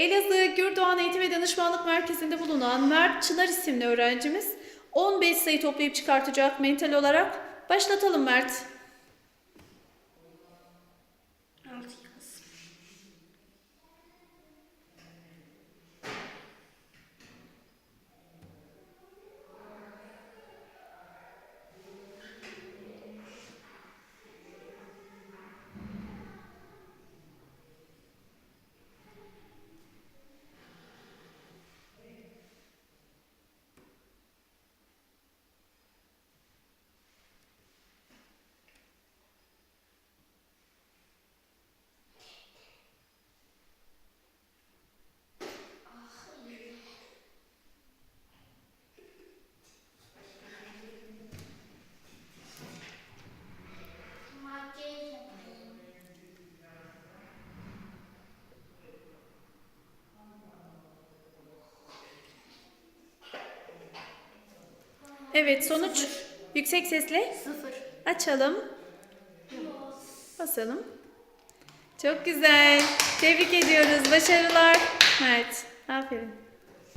Elazığ Gürdoğan Eğitim ve Danışmanlık Merkezi'nde bulunan Mert Çınar isimli öğrencimiz 15 sayı toplayıp çıkartacak mental olarak. Başlatalım Mert. Evet sonuç yüksek sesle Sıfır. açalım. Basalım. Çok güzel. Tebrik ediyoruz. Başarılar Mert. Aferin.